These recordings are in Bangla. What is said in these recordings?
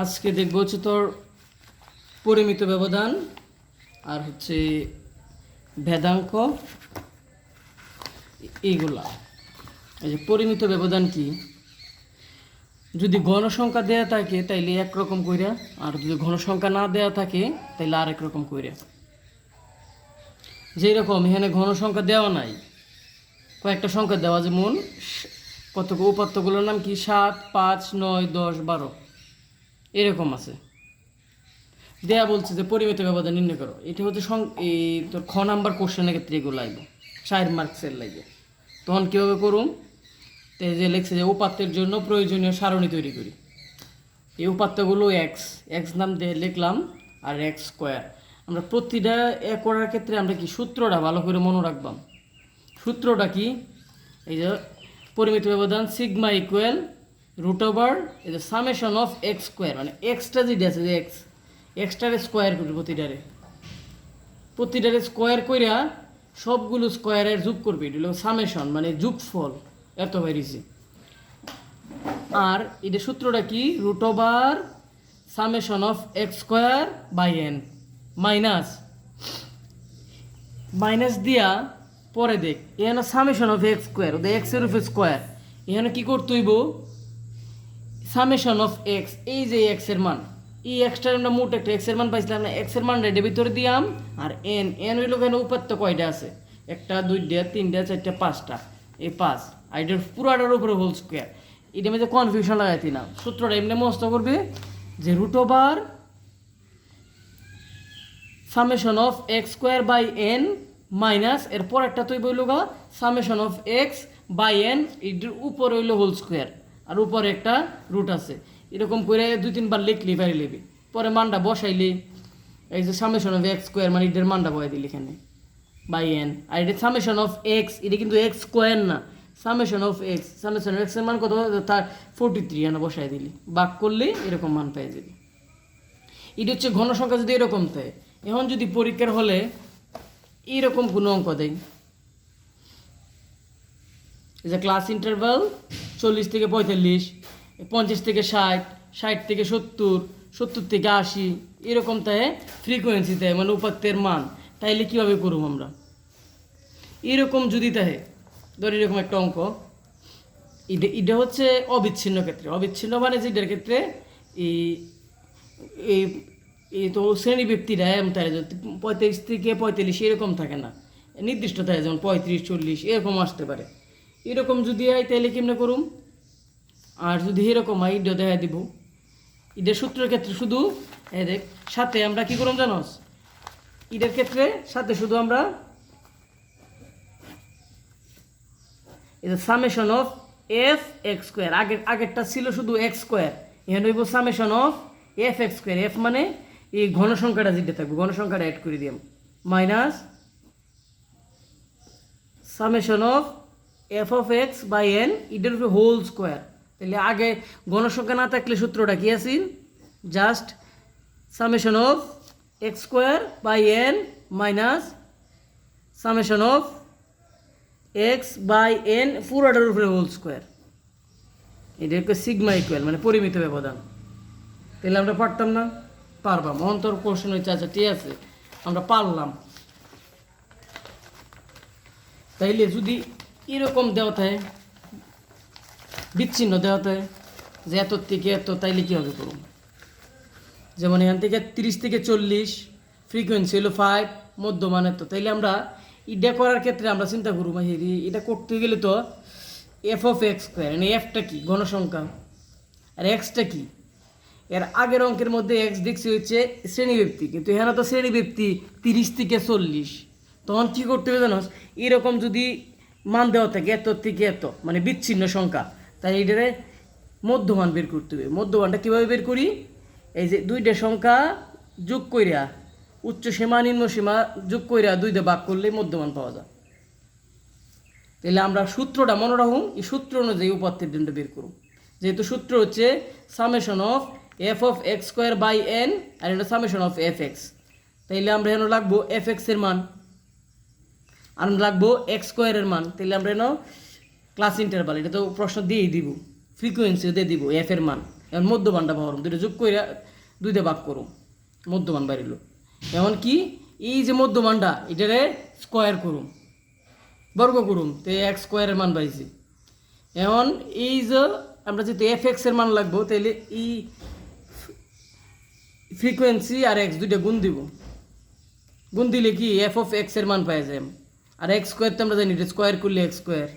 আজকে দেখব হচ্ছে তোর পরিমিত ব্যবধান আর হচ্ছে ভেদাঙ্ক। এইগুলা। এই যে পরিমিত ব্যবধান কি? যদি ঘনসংখ্যা দেয়া থাকে তাইলে একরকম কইরা, আর যদি ঘনসংখ্যা না দেয়া থাকে তাইলে আর একরকম কইরা। যেরকম এখানে ঘনসংখ্যা দেওয়া নাই, কয়েকটা সংখ্যা দেওয়া যেমন কত উপাত্তগুলোর নাম কি? সাত, পাঁচ, নয়, দশ, বারো। এরকম আছে। দেয়া বলছে যে পরিমিত ব্যবধান নির্ণয় করো। এটা হচ্ছে এই তোর খ নাম্বার কোশ্চেনের ক্ষেত্রে এগুলো লাগবে। ষাট মার্কসের লাগে তখন কীভাবে এই যে লেখছে যে উপাত্তের জন্য প্রয়োজনীয় সারণী তৈরি করি। এই উপাত্তগুলো এক্স এক্স নাম দিয়ে লিখলাম আর এক্স স্কোয়ার আমরা প্রতিটা এ করার ক্ষেত্রে আমরা কি সূত্রটা ভালো করে মনে রাখবাম? সূত্রটা কি? এই যে পরিমিত ব্যবধান সিগমা ইকুয়াল রুট ওভার যে সামেশন অফ এক্স স্কোয়ার মানে এক্সটা যেটা আছে যে এক্স এক্সটারে স্কোয়ার করি প্রতিটারে। প্রতিটারে স্কোয়ার কইরা সবগুলো স্কোয়ারের যোগ করবে, এটা সামেশন মানে যোগফল, এত বেরিয়েছে আর এটা সূত্রটা কি? Root over summation of X square by N minus minus দিয়া পরে দেখ, এখানে সামেশন অফ এক্স স্কোয়ার ওদের এক্সের উপরে স্কোয়ার এখানে কি করতে হইব? সামেশন অফ এক্স এই যে এক্সের মান। এই এক্সটার আমরা মোট একটা এক্সের মান পাইছিলাম না এক্সের মান রেডে ভিতরে দিয়াম, আর এন এন হইল কেন উপাত্ত কয়টা আছে? একটা, দুইটা, তিনটা, চারটা, পাঁচটা। এই পাঁচ। আর এটার পুরাটার উপরে হোল স্কোয়ার এটা মধ্যে কনফিউশন লাগাইতি না সূত্রটা এমনি মস্ত করবে যে root over summation of X square by N minus, এরপর একটা তুই বইল গা summation of X by N এটির উপর হইল হোল স্কোয়ার আর উপরে একটা রুট আছে। এরকম করে দুই তিনবার লিখলি পারি লিবি পরে মানটা বসাইলি, এই যে সামেশন অফ এক্স স্কোয়ার মানে এটার মানটা বসাই দিলি এখানে বাই এন আর এটা সামেশন অফ এক্স এটা কিন্তু এক্স স্কোয়ার না। Summation of X summation of এক্সের মান কত? তার ফোরটি থ্রি এনে বসাই দিলি। বাক করলে, এরকম মান পেয়ে যাবি। এটা হচ্ছে ঘনসংখ্যা যদি এরকম দেয় এখন যদি পরীক্ষার হলে এইরকম কোনো অঙ্ক দেয় যে ক্লাস ইন্টারভাল চল্লিশ থেকে পঁয়তাল্লিশ, পঞ্চাশ থেকে ষাট ষাট থেকে সত্তর সত্তর থেকে আশি, এরকম তাই ফ্রিকোয়েন্সি দেয় মানে উপাত্তের মান। তাইলে কীভাবে করব আমরা? এরকম যদি তাহে ধর এরকম একটা অঙ্ক। এটা এটা হচ্ছে অবিচ্ছিন্ন ক্ষেত্রে। অবিচ্ছিন্ন মানে যেটার ক্ষেত্রে এই এই তো শ্রেণি ব্যক্তিরা এমন থাকে যে পঁয়ত্রিশ থেকে পঁয়তাল্লিশ এরকম থাকে না। নির্দিষ্ট থাকে যেমন পঁয়ত্রিশ, চল্লিশ এরকম আসতে পারে। এরকম যদি হয় তাহলে কেমনে করুম? আর যদি এরকম হয় ইডো দেখা দিব। ঈদের সূত্রের ক্ষেত্রে শুধু, এই দেখ, সাথে আমরা কি করুম জানোস? ঈদের ক্ষেত্রে সাথে শুধু আমরা এটা summation of F X square আগের, আগেরটা ছিল শুধু এক্স স্কোয়ার এখানে summation of F X square F মানে এই ঘনসংখ্যাটা যেটা থাকবে, ঘনসংখ্যাটা অ্যাড করে দিলাম minus summation of F of X by N ইডের উপরে হোল স্কোয়ার তাহলে আগে গণসংখ্যা না থাকলে সূত্রটা কি আছিল just summation of X square by N minus summation of X by N পুরোটার উপরে হোল স্কোয়ার এটা সিগমা ইকুয়াল মানে পরিমিত ব্যবধান। তাহলে আমরা পারতাম না। পারবাম অন্তর কোশ্চেন হচ্ছে আচ্ছা ঠিক আছে? আমরা পারলাম। তাইলে যদি এরকম দেওয়া থাকে, বিচ্ছিন্ন দেওয়া থাকে, যে এত থেকে এত, তাইলে কী হবে করুন যেমন এখান থেকে তিরিশ থেকে চল্লিশ ফ্রিকোয়েন্সি হলো ফাইভ মধ্যমান এত। তাইলে আমরা এটা করার ক্ষেত্রে আমরা চিন্তা করব হেরি এটা করতে গেলে তো এফ অফ এক্স স্কোয়ার মানে এফটা কি? গণসংখ্যা আর এক্সটা কি? এর আগের অঙ্কের মধ্যে এক্স দেখছি হচ্ছে শ্রেণীব্যক্তি কিন্তু এখানে তো শ্রেণীব্যক্তি তিরিশ থেকে চল্লিশ। তখন কী করতে হবে জানো এরকম যদি মান দেওয়া থাকে এত থেকে এত মানে বিচ্ছিন্ন সংখ্যা তাই এটারে মধ্যমান বের করতে হবে। মধ্যমানটা কীভাবে বের করি? এই যে দুইটা সংখ্যা যোগ কইরা, উচ্চ সীমা, নিম্ন সীমা যোগ কইরা দুইটা ভাগ করলে মধ্যমান পাওয়া যায়। তাহলে আমরা সূত্রটা মনে রাখুন, এই সূত্র অনুযায়ী উপাত্তের জন্য বের করুন। যেহেতু সূত্র হচ্ছে summation of F of X square by N আর এটা সামেশন অফ এফ এক্স তাইলে আমরা এখানে লাগবো এফ এক্সের মান। আর আমরা লাগবো এক্স স্কোয়ারের মান। তাহলে আমরা এনে ক্লাস ইন্টারভাল এটা তো প্রশ্ন দিয়েই দিব। ফ্রিকোয়েন্সি দিয়ে দিব এফ এর মান। এখন মধ্যমানটা পাওয়ার দুইটা যোগ করে দুইটা ভাগ করুম মধ্যমান বাড়িল। এমন কি, এই যে মধ্যমানটা, এটারে স্কোয়ার করুম বর্গ করুম তো এক স্কোয়ারের মান পাইছি এখন এই যে, আমরা যেহেতু এফ এক্সের মান লাগবো তাহলে এই ফ্রিকোয়েন্সি আর এক্স দুইটা গুণ দিব। গুণ দিলে কি এফ অফ এক্সের মান পাই যায়। আর এক্স স্কোয়ার তো আমরা জানি, এটা স্কোয়ার করলে এক্স স্কোয়ার।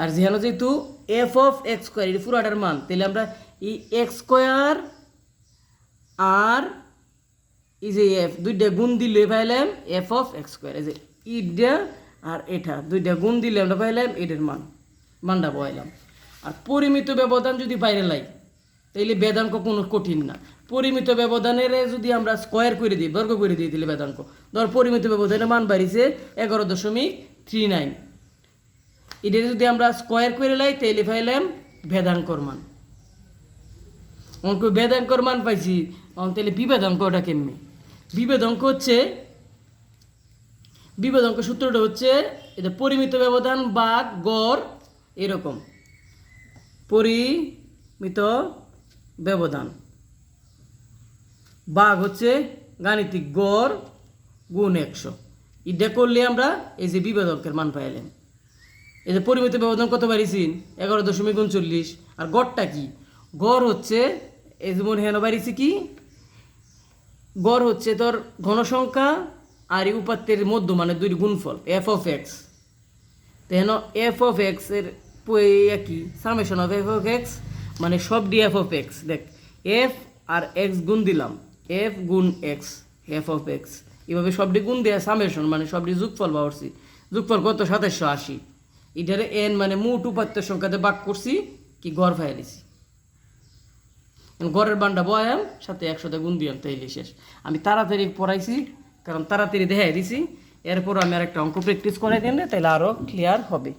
আর যেহেতু যেহেতু এফ অফ এক্স স্কোয়ার, এটা পুরাটার মান, তাহলে আমরা এই এক্স স্কোয়ার আর এই যে এফ দুইটা গুণ দিলে পাইলাম এফ অফ এক্স স্কোয়ার। এই যে ইটা আর এটা দুইটা গুণ দিলে আমরা পাইলাম এটার মান, মানটা পাইলাম। আর পরিমিত ব্যবধান যদি বাইরে লাই, তাইলে বেদাঙ্ক কোনো কঠিন না। পরিমিত ব্যবধানের যদি আমরা স্কোয়ার করে দিই, বর্গ করে দিই দিলে বেদাঙ্ক। ধর পরিমিত ব্যবধানের মান বাড়িছে এগারো দশমিক থ্রি নাইন এটা যদি আমরা স্কোয়ার করে লাই তাইলে পাইলাম ভেদাঙ্কর মান। অঙ্ক বেদাঙ্কর মান পাইছি তাহলে বিভেদাঙ্কটা কেমনি? বিভেদাঙ্ক হচ্ছে বিভেদাঙ্ক সূত্রটা হচ্ছে, এটা পরিমিত ব্যবধান বা গড় এরকম। পরিমিত ব্যবধান। বাঘ হচ্ছে গাণিতিক গড় গুণ একশো। এটা করলে আমরা এই যে বিভেদকের মান পাইলাম এই যে পরিমিত ব্যবধান কত বাড়িয়েছি এগারো দশমিক উনচল্লিশ। আর গড়টা কি? গড় হচ্ছে, এই যে যেমন হেন বাড়িয়েছি কি? গড় হচ্ছে তোর ঘনসংখ্যা আর এই উপাত্তের মধ্য মানে দুই গুণফল F of X then F of এক্সের কি summation of F of X মানে সব ডি এফ অফ এক্স দেখ এফ আর এক্স গুণ দিলাম। এফ গুণ এক্স এফ অফ এক্স এভাবে সবটি গুণ দেওয়া সামেশন মানে সবটি যোগফল পাওয়ারছি যুগফল কত? সাতাশশো আশি। এটারে এন মানে মোট উপাত্তের সংখ্যাতে বাক করছি, কি গড় ফাইলিছি গড়ের বান্ডা বয়াম, সাথে একসাথে গুণ দিয়াম, তাইলে শেষ। আমি তাড়াতাড়ি পড়াইছি, কারণ তাড়াতাড়ি দেখাই দিছি। এরপর আমি আর একটা অঙ্ক প্র্যাকটিস করে দিলে তাহলে আরও ক্লিয়ার হবে।